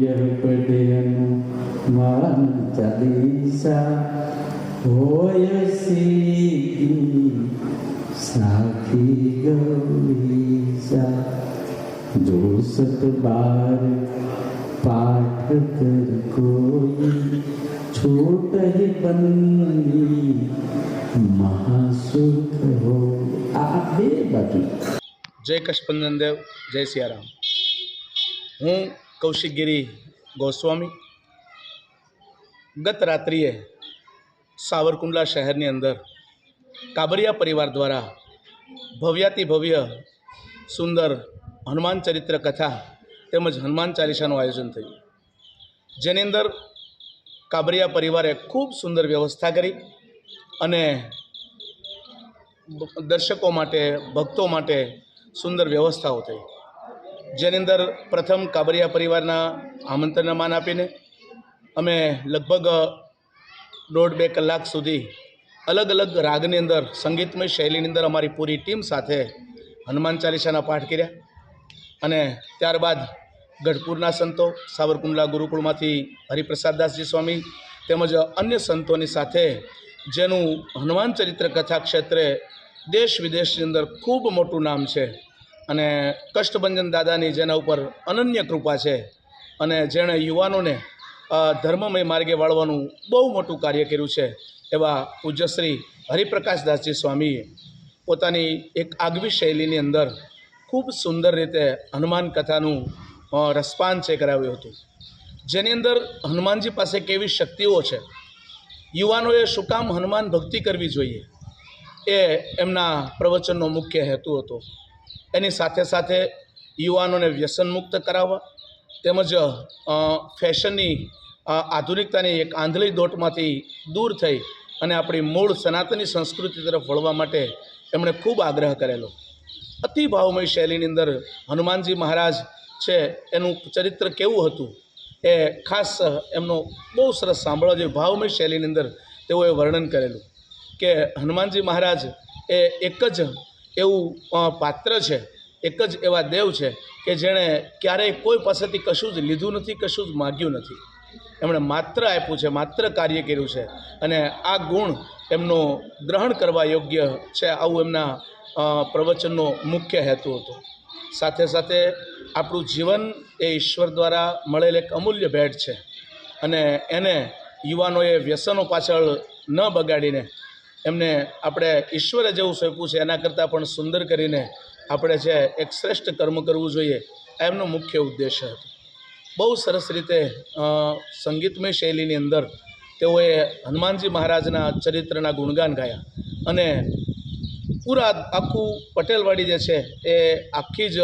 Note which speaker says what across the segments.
Speaker 1: પૂર્ય પદે હનુમાન ચાલીસા હોય સીધી સાખી ગૌરીસા જો સત બાર પાઠ કર કોઈ છોટ હી બની મહાસુખ હો આ બે બાજુ
Speaker 2: જય કષ્પંદન દેવ જય સિયારામ હું કૌશિકગીરી ગોસ્વામી. ગત રાત્રિએ સાવરકુંડલા શહેરની અંદર કાબરિયા પરિવાર દ્વારા ભવ્યાતિ ભવ્ય, સુંદર હનુમાન ચરિત્ર કથા તેમજ હનુમાન ચાલીસાનું આયોજન થયું. જેની અંદર કાબરિયા પરિવારે ખૂબ સુંદર વ્યવસ્થા કરી અને દર્શકો માટે, ભક્તો માટે સુંદર વ્યવસ્થાઓ થઈ. જેની અંદર પ્રથમ કાબરિયા પરિવારના આમંત્રણને માન આપીને અમે લગભગ દોઢ બે કલાક સુધી અલગ અલગ રાગની અંદર, સંગીતમય શૈલીની અંદર અમારી પૂરી ટીમ સાથે હનુમાન ચાલીસાના પાઠ કર્યા અને ત્યારબાદ ગઢપુરના સંતો, સાવરકુંડલા ગુરુકુળમાંથી હરિપ્રસાદદાસજી સ્વામી તેમજ અન્ય સંતોની સાથે જેનું હનુમાન ચરિત્ર કથા ક્ષેત્રે દેશ વિદેશની અંદર ખૂબ મોટું નામ છે. અને કષ્ટભંજન દાદાની જેના ઉપર અનન્ય કૃપા છે અને જેણે યુવાનોને ધર્મમય માર્ગે વાળવાનું બહુ મોટું કાર્ય કર્યું છે, એવા પૂજ્યશ્રી હરિપ્રકાશદાસજી સ્વામીએ પોતાની એક આગવી શૈલીની અંદર ખૂબ સુંદર રીતે હનુમાન કથાનું રસપાન છે કરાવ્યું હતું. જેની અંદર હનુમાનજી પાસે કેવી શક્તિઓ છે? યુવાનોએ શું કામ હનુમાન ભક્તિ કરવી જોઈએ? એ એમના પ્રવચનનો મુખ્ય હેતુ હતો. એની સાથે સાથે યુવાનોને વ્યસનમુક્ત કરાવવા તેમજ ફેશનની આધુનિકતાની એક આંધળી દોટમાંથી દૂર થઈ અને આપણી મૂળ સનાતની સંસ્કૃતિ તરફ વળવા માટે એમણે ખૂબ આગ્રહ કરેલો. અતિ ભાવમય શૈલીની અંદર હનુમાનજી મહારાજ છે, એનું ચરિત્ર કેવું હતું એ ખાસ એમનો બહુ સરસ સાંભળવા જે ભાવમય શૈલીની અંદર તેઓએ વર્ણન કરેલું કે હનુમાનજી મહારાજ એ એક જ એવું પાત્ર છે, એક જ એવા દેવ છે કે જેણે ક્યારેય કોઈ પાસેથી કશું જ લીધું નથી, કશું જ માગ્યું નથી. એમણે માત્ર આપ્યું છે, માત્ર કાર્ય કર્યું છે અને આ ગુણ એમનો ગ્રહણ કરવા યોગ્ય છે આવું એમના પ્રવચનનો મુખ્ય હેતુ હતો. સાથે સાથે આપણું જીવન એ ઈશ્વર દ્વારા મળેલ એક અમૂલ્ય ભેટ છે અને એને યુવાનોએ વ્યસનો પાછળ ન બગાડીને એમને આપણે ઈશ્વરે જેવું સોંપ્યું છે, એના કરતાં પણ સુંદર કરીને આપણે છે, એક શ્રેષ્ઠ કર્મ કરવું જોઈએ આ એમનો મુખ્ય ઉદ્દેશ હતો. બહુ સરસ રીતે સંગીતમય શૈલીની અંદર તેઓએ હનુમાનજી મહારાજના ચરિત્રના ગુણગાન ગાયા અને પૂરા આખું પટેલવાડી જે છે, એ આખી જ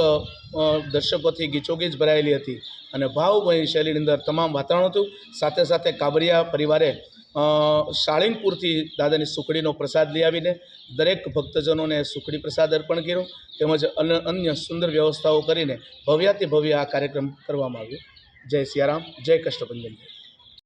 Speaker 2: દર્શકોથી ગીચોગીચ ભરાયેલી હતી અને ભાવમય શૈલીની અંદર તમામ વાતાવરણ હતું. સાથે સાથે કાબરિયા પરિવારે અ, શાળીંગપુરથી દાદાની સુખડીનો પ્રસાદ લઈ આવીને દરેક ભક્તજનોને સુખડી પ્રસાદ અર્પણ કર્યો. તેમજ અન્ય સુંદર વ્યવસ્થાઓ કરીને ભવ્યાતિ ભવ્ય આ કાર્યક્રમ કરવામાં આવ્યો. જય સિયારામ જય કષ્ટભંજન.